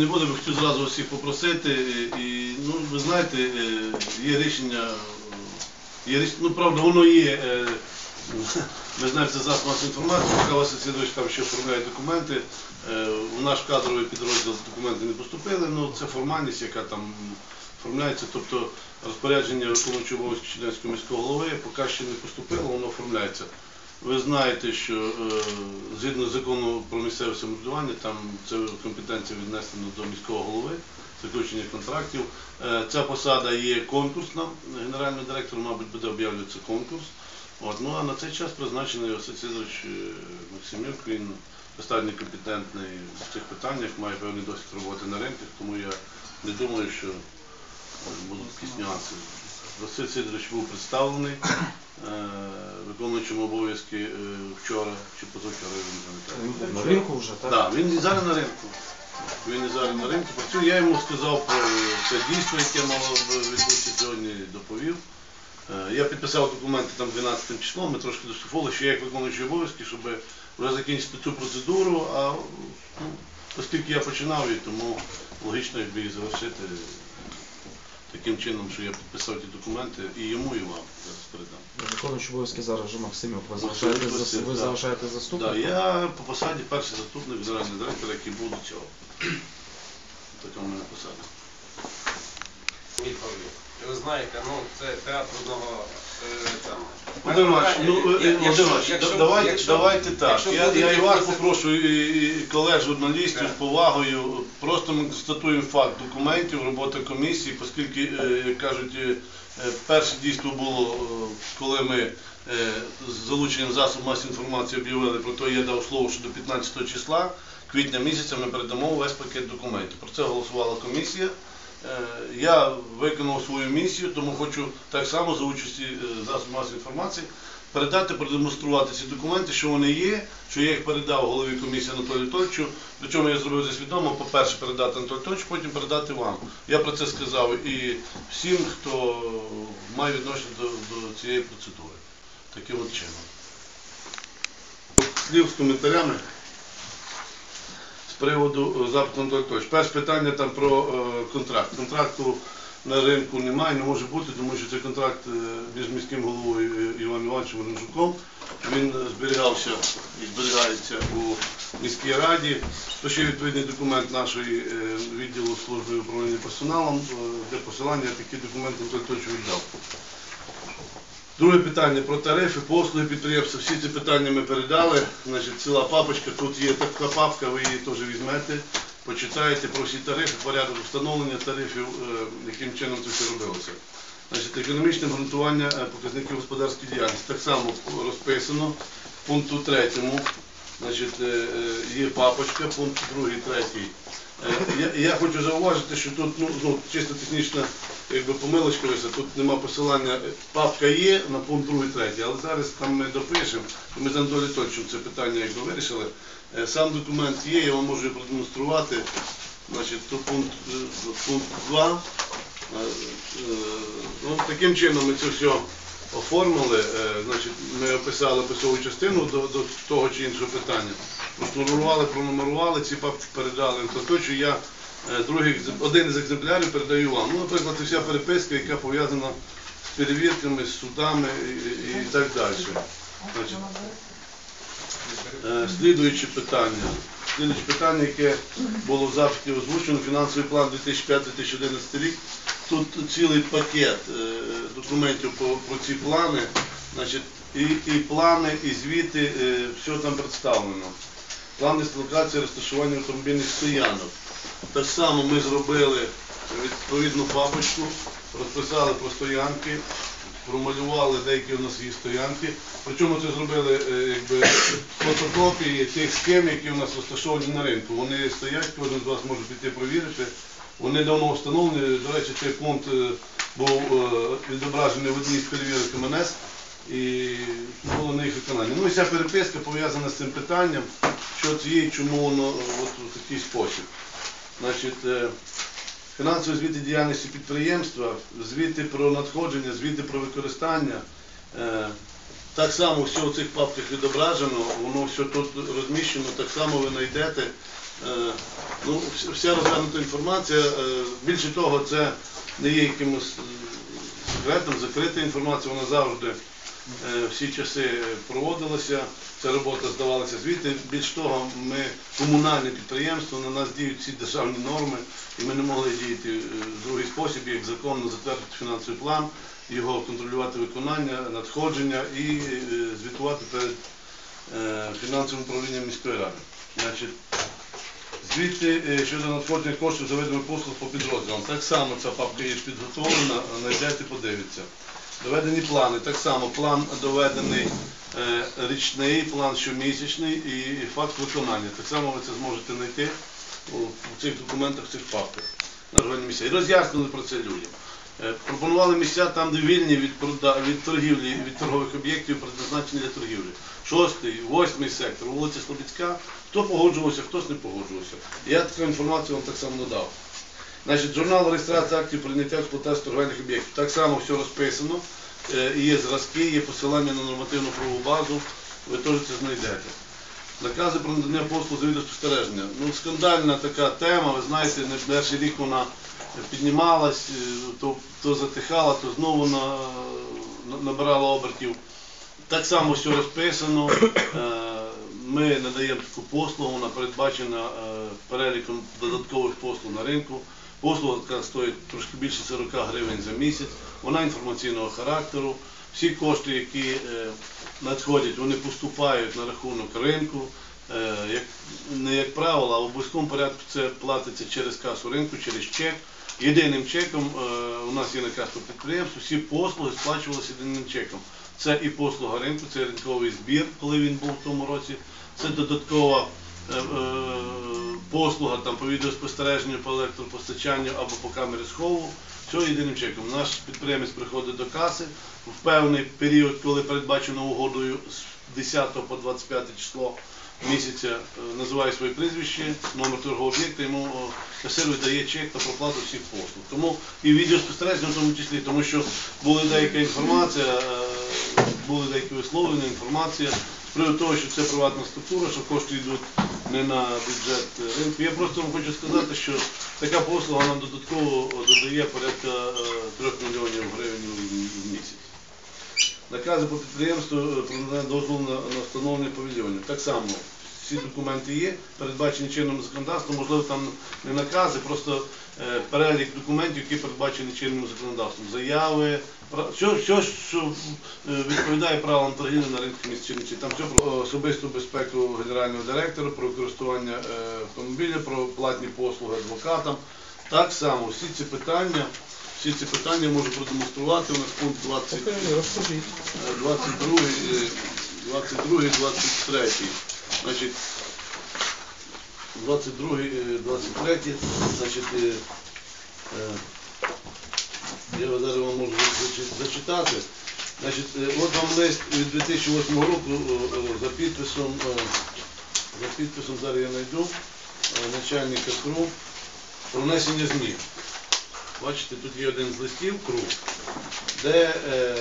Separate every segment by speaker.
Speaker 1: Не буду, би хотів зразу всіх попросити. І, ну, ви знаєте, е, є рішення, е, є рішення, ну правда, воно є. е, Ми знаємо, це засіб масової інформації, поки Василь Сидорович там ще оформляє документи. е, В наш кадровий підрозділ документи не поступили, ну це формальність, яка там оформляється. Тобто розпорядження виконуючого обов'язки Чернівського міського голови поки ще не поступило, воно оформляється. Ви знаєте, що е, згідно закону про місцеве самоврядування, там це компетенція віднесена до міського голови, заключення контрактів. Е, ця посада є конкурсна, генеральний директор, мабуть, буде об'явлюватися конкурс. От, ну а на цей час призначений Василь Сидорович е, Максимюк, він достатньо компетентний в цих питаннях, має певний досвід роботи на ринках, тому я не думаю, що будуть якісь нюанси. Василь Сидорович був представлений виконуючим обов'язки е, вчора чи позавчора, я не пам'ятаю.
Speaker 2: На ринку вже, так?
Speaker 1: Так, він і зараз на ринку. Він і зараз на ринку працює. Я йому сказав про це дійство, яке мало б відбутися сьогодні, доповів. Е, Я підписав документи там 12 числом, ми трошки доштрафували, що я як виконуючий обов'язки, щоб вже закінчити цю процедуру, а ну, оскільки я починав її, тому логічно якби її завершити таким чином, що я підписав ті документи і йому, і вам зараз передам.
Speaker 2: Виконуючи обов'язки зараз вже Максимюк. Ви залишаєте,
Speaker 1: Василь,
Speaker 2: зас- ви
Speaker 1: да.
Speaker 2: залишаєте
Speaker 1: Да,
Speaker 2: заступником?
Speaker 1: я по посаді перший заступник генерального директора, який був до цього. Така в мене посада.
Speaker 3: Ви знаєте, ну це театр одного е, там.
Speaker 1: Володимир Іванович, ну, е,
Speaker 3: Я-
Speaker 1: Володимир Іванович, да- давайте, давайте так. Я, я і вас попрошу, і, і колег журналістів
Speaker 3: Так.
Speaker 1: з повагою. Просто ми констатуємо факт документів, роботи комісії, оскільки, е, як кажуть, е, е, перше дійство було, е, коли ми е, з залученням засобів масової інформації об'явили про те, я дав слово, що до 15 числа, квітня місяця, ми передамо весь пакет документів. Про це голосувала комісія. Е, Я виконав свою місію, тому хочу так само за участі е, засобів масової інформації передати, продемонструвати ці документи, що вони є, що я їх передав голові комісії Анатолію Анатольовичу. До чого я зробив це свідомо, по-перше, передати Анатолію Анатольовичу, потім передати вам. Я про це сказав і всім, хто має відношення до, до цієї процедури. Таким от чином. Слів з коментарями приводу е, запиту Анатолія Анатольовича. Перше питання там про е, контракт. Контракту на ринку немає, не може бути, тому що це контракт е, між міським головою Іваном Івановичем Ренжуком. Він зберігався і зберігається у міській раді. То ще відповідний документ нашої відділу служби управління персоналом, де посилання такі документи Анатолій Анатольович віддав. Друге питання про тарифи, послуги підприємства. Всі ці питання ми передали. Значить, ціла папочка. Тут є така папка, ви її теж візьмете, почитаєте про всі тарифи, порядок встановлення тарифів, е, яким чином це все робилося. Значить, економічне обґрунтування е, показників господарської діяльності. Так само розписано в пункту третьому. Значить, е, є папочка, пункт другий, третій. Е, Я, я хочу зауважити, що тут ну, чисто технічна якби, помилочка вийшла, тут нема посилання. Папка є на пункт другий, третій, але зараз там ми допишемо, ми з Анатолієм Анатольовичем це питання якби, вирішили. Е, Сам документ є, я вам можу продемонструвати. Значить, тут пункт, е, пункт 2. Е, Ну, таким чином ми це все оформили. Значить, ми описали писову частину до, до того чи іншого питання. Пронумерували, пронумерували, ці папки передали е, другий, один із екземплярів передаю вам. Ну, наприклад, вся переписка, яка пов'язана з перевірками, з судами і, і, так далі. Значить, Е, Слідуюче питання. Слідуюче питання, яке було в запиті озвучено, фінансовий план 2005-2011 рік. Тут цілий пакет е, документів по, про ці плани. Значить, і, і плани, і звіти, е, все там представлено. План дислокації розташування автомобільних стоянок. Так само ми зробили відповідну папочку, розписали про стоянки, промалювали деякі у нас є стоянки. Причому це зробили е, якби, фотокопії тих схем, які у нас розташовані на ринку. Вони стоять, кожен з вас може піти провірити. Вони давно встановлені. До речі, цей пункт е, був е, відображений в одній з перевірок МНС і було на їх виконання. Ну і ця переписка пов'язана з цим питанням, що це є чому воно от у такий спосіб. Значить, е, фінансові звіти діяльності підприємства, звіти про надходження, звіти про використання. Е, Так само все в цих папках відображено, воно все тут розміщено, так само ви знайдете. Е, Ну, вся розглянута інформація, більше того, це не є якимось секретом, закрита інформація, вона завжди всі часи проводилася, ця робота здавалася звідти. Більш того, ми комунальне підприємство, на нас діють всі державні норми, і ми не могли діяти е, в другий спосіб, як законно затвердити фінансовий план, його контролювати виконання, надходження і е, звітувати перед е, фінансовим управлінням міської ради. Звідти е, щодо надходження коштів за видами послуг по підрозділам. Так само ця папка є підготовлена, знайдете, подивіться. Доведені плани. Так само план доведений е, річний, план щомісячний і факт виконання. Так само ви це зможете знайти у, цих документах, в цих папках на регіональні місця. І роз'яснили про це людям. Е, Пропонували місця там, де вільні від, від торгівлі, від торгових об'єктів, призначені для торгівлі. Шостий, восьмий сектор, вулиця Слобідська. Хто погоджувався, хтось не погоджувався. Я таку інформацію вам так само надав. Значить, журнал реєстрації актів прийняття в експлуатацію торговельних об'єктів. Так само все розписано. Е, Є зразки, є посилання на нормативну правову базу. Ви теж це знайдете. Накази про надання послуг за відеоспостереження. Ну, скандальна така тема, ви знаєте, не перший рік вона піднімалась, е, то, то затихала, то знову на, на- набирала обертів. Так само все розписано. Е, Ми надаємо таку послугу, вона передбачена переліком додаткових послуг на ринку. Послуга стоїть трошки більше 40 гривень за місяць. Вона інформаційного характеру. Всі кошти, які е, надходять, вони поступають на рахунок ринку. Е, не як правило, а в обов'язковому порядку це платиться через касу ринку, через чек. Єдиним чеком е, у нас є наказ по підприємству, всі послуги сплачувалися єдиним чеком. Це і послуга ринку, це ринковий збір, коли він був в тому році. Це додаткова послуга там, по відеоспостереженню, по електропостачанню або по камері схову. Все єдиним чеком. Наш підприємець приходить до каси в певний період, коли передбачено угодою з 10 по 25 число місяця, е, називає своє прізвище, номер торгового об'єкта, йому о, касир видає чек та проплату всіх послуг. Тому і відеоспостереження в тому числі, тому що була деяка інформація, е, були деякі висловлення, інформація з приводу того, що це приватна структура, що кошти йдуть не на бюджет е, ринку. Я просто вам хочу сказати, що така послуга нам додатково додає порядка 3 мільйонів гривень в- місяць. Накази по підприємству е, про надання дозволу на, встановлення павільйонів. Так само всі документи є, передбачені чинним законодавством, можливо, там не накази, просто е, перелік документів, які передбачені чинним законодавством. Заяви, все, все що е, відповідає правилам торгівлі на ринку Чернівці. Там все про особисту безпеку генерального директора, про користування е, автомобіля, про платні послуги адвокатам. Так само всі ці питання. Всі ці питання можу продемонструвати. У нас пункт 20,
Speaker 2: Розкажіть.
Speaker 1: 22, е, 22, 23. Значить, 22, е, 23, значить, е, е, я зараз вам можу зачитати. Значить, от вам лист від 2008 року за підписом, за підписом, зараз я знайду, начальника КРУ про внесення змін. Бачите, тут є один з листів КРУ, де е,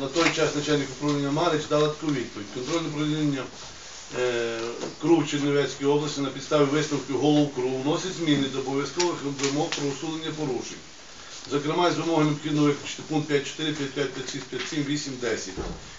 Speaker 1: на той час начальник управління Марич дала таку відповідь. Контрольне управління КРУ в Чернівецькій області на підставі висновків голов КРУ вносить зміни до обов'язкових вимог про усунення порушень. Зокрема, з вимоги необхідно виключити пункт 5.4, 5.5, 5.6, 5.7, 8, 10.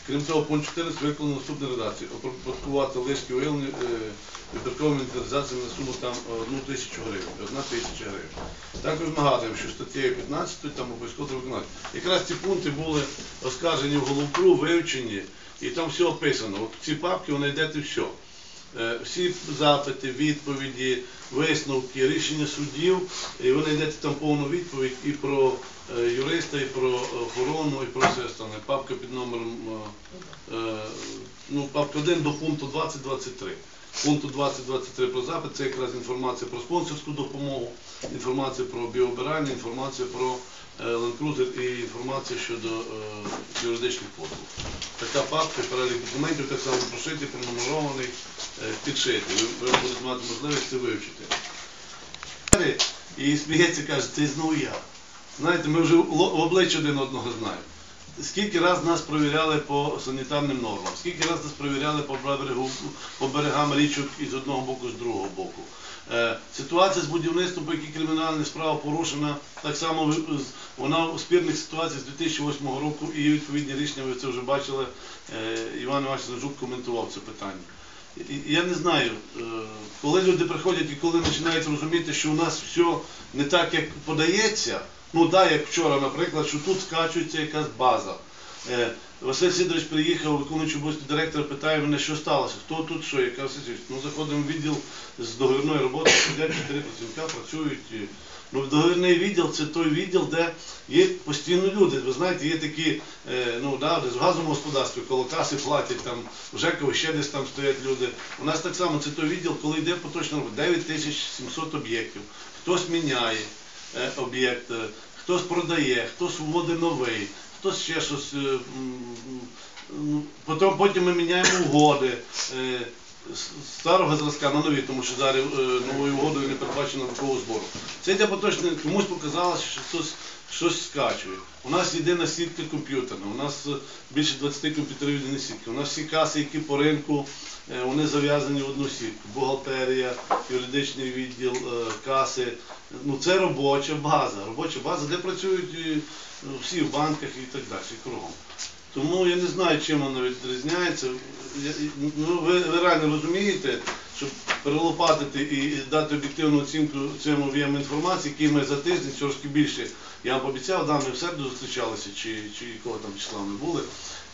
Speaker 1: Крім того, пункт 14 виконано наступну редакцію. Оподаткувати лишки виявлені е, вибірковими інвентаризаціями на суму там 1 тисячу гривень, 1 тисяча гривень. Також нагадуємо, що статтєю 15 там обов'язково виконати. Якраз ці пункти були оскаржені в головкру, вивчені, і там все описано. Ці папки ви знайдете все. Е, Всі запити, відповіді, висновки, рішення суддів, і ви знайдете там повну відповідь і про е, юриста, і про охорону, і про все остальне. Папка під номером е, ну, папка 1 до пункту 2023. Пункту 2023 про запит це якраз інформація про спонсорську допомогу, інформація про біообирання, інформація про е, ленд-крузер і інформація щодо е, юридичних послуг. Така папка, перелік документів так само прошитий, пронумерований, е, підшитий. Ви будете мати можливість це вивчити. І сміється, каже, це знову я. Знаєте, ми вже в обличчя один одного знаємо. Скільки раз нас провіряли по санітарним нормам, скільки раз нас провіряли по берегу, по берегам річок із одного боку, з другого боку. Е, Ситуація з будівництвом, по якій кримінальна справа порушена, так само вона у спірних ситуаціях з 2008 року і відповідні рішення, ви це вже бачили, е, Іван Іванович Жук коментував це питання. Я не знаю, е, коли люди приходять і коли починають розуміти, що у нас все не так, як подається, ну так, як вчора, наприклад, що тут скачується якась база. Е, Василь Сидорович приїхав, виконуючий обов'язки директора, питає мене, що сталося, хто тут що, яка Василь. Ну заходимо в відділ з договірної роботи, сидять чотири працівника, працюють. Ну, договірний відділ це той відділ, де є постійно люди. Ви знаєте, є такі, е, ну да, в газовому господарстві, коло каси платять, там в ЖЕКові ще десь там стоять люди. У нас так само це той відділ, коли йде поточна робота, 9700 об'єктів. Хтось міняє е, об'єкт, е, хтось продає, хтось вводить новий, хтось ще щось. е, м, Потім, потім ми міняємо угоди. Старого зразка на нові, тому що зараз е, новою угодою не передбачено рокового збору. Це йде поточно, комусь показалося, що хтось щось скачує. У нас єдина сітка комп'ютерна, у нас е, більше 20 комп'ютерів єдині сітки. У нас всі каси, які по ринку, е, вони зав'язані в одну сітку. Бухгалтерія, юридичний відділ, каси. Ну це робоча база. Робоча база, де працюють всі в банках і так далі, кругом. Тому я не знаю, чим воно відрізняється. Ну, ви, ви реально розумієте, щоб перелопатити і дати об'єктивну оцінку цьому об'єму інформації, який ми за тиждень, трошки більше, я вам пообіцяв, да, ми в середу зустрічалися, чи, чи якого там числа ми були,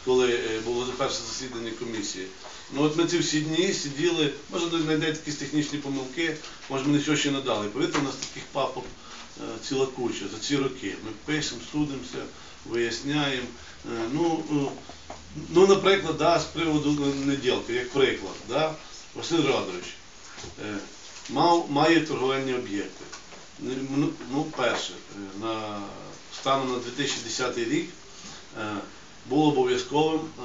Speaker 1: коли е, було за перше засідання комісії. Ну от ми ці всі дні сиділи, може знайдете якісь технічні помилки, може ми нічого ще не дали. Повірте, у нас таких папок е, ціла куча за ці роки. Ми пишемо, судимося, виясняємо. Е, Ну, е, ну, наприклад, да, з приводу неділки, як приклад, да, Василь Радович е, мав, має торговельні об'єкти. Ну, ну, перше, е, на, станом на 2010 рік е, було обов'язковим е,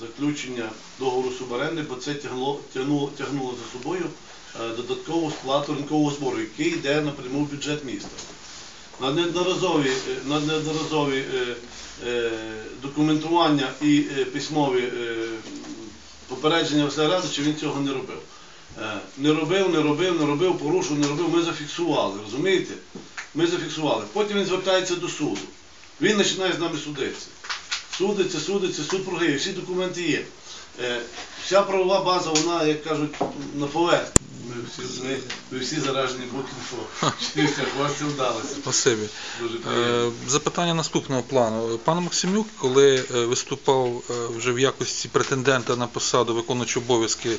Speaker 1: заключення договору суборенди, бо це тягло, тягнуло, тягнуло за собою е, додаткову сплату ринкового збору, який йде напряму в бюджет міста. На неодноразові, е, на неодноразові е, е, документування і письмові попередження Василя Радовича він цього не робив. Не робив, не робив, не робив, порушив, не робив. Ми зафіксували, розумієте? Ми зафіксували. Потім він звертається до суду. Він починає з нами судитися. Судиться, судиться, суд програє, всі документи є. Вся правова база, вона, як кажуть, на поверхні. Ми всі, ми, ми всі заражені букінфо. Вас це вдалося.
Speaker 4: Спасибі.
Speaker 1: Дуже приємно.
Speaker 4: Е, Запитання наступного плану. Пан Максимюк, коли е, виступав е, вже в якості претендента на посаду виконуючого обов'язки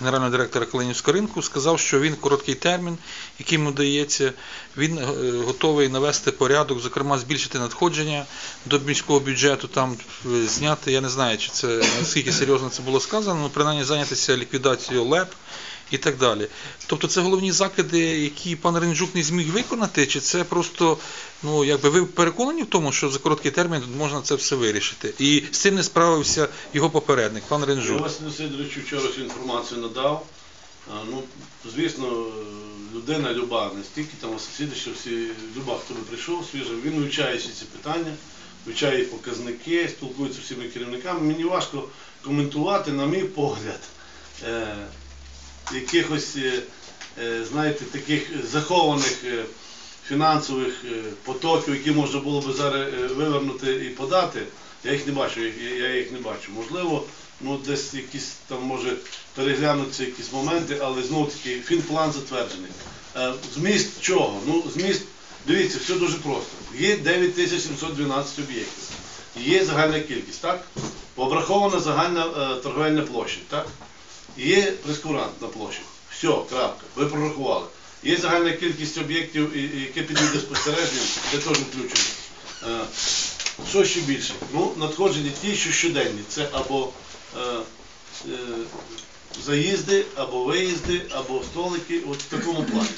Speaker 4: генерального директора Калинівського ринку, сказав, що він короткий термін, який йому дається, він е, готовий навести порядок, зокрема збільшити надходження до міського бюджету, там е, зняти, я не знаю, чи це наскільки серйозно це було сказано, але принаймні зайнятися ліквідацією ЛЕП і так далі. Тобто це головні закиди, які пан Ренджук не зміг виконати, чи це просто, ну якби ви переконані в тому, що за короткий термін тут можна це все вирішити? І з цим не справився його попередник, пан Ренджук.
Speaker 1: Василю Сидоровичу вчора цю інформацію надав. Ну, звісно, людина люба, не стільки там Сидорович, всі, люба, хто би прийшов свіжо, він вивчає всі ці питання, вивчає показники, спілкується з всіма керівниками. Мені важко коментувати, на мій погляд, е, якихось, е, е, знаєте, таких захованих фінансових потоків, які можна було би зараз вивернути і подати. Я їх не бачу, я, їх не бачу. Можливо, ну десь якісь там може переглянуться якісь моменти, але знову таки фінплан затверджений. Зміст чого? Ну, зміст, дивіться, все дуже просто. Є 9712 об'єктів. Є загальна кількість, так? Обрахована загальна е, торговельна площа, так? Є прескурантна площа. Все, крапка. Ви прорахували. Є загальна кількість об'єктів, і- і- яке підійде спостереженням, це теж включено. Е, Що ще більше? Ну, надходження ті, що щоденні. Це або е, е, заїзди, або виїзди, або столики, от в такому плані.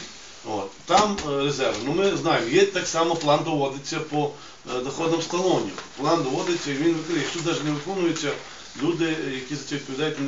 Speaker 1: От. Там е, резерв. Ну ми знаємо, є так само план доводиться по е, з сталонів. План доводиться і він виконує. Якщо навіть не виконується, люди, які за це відповідають,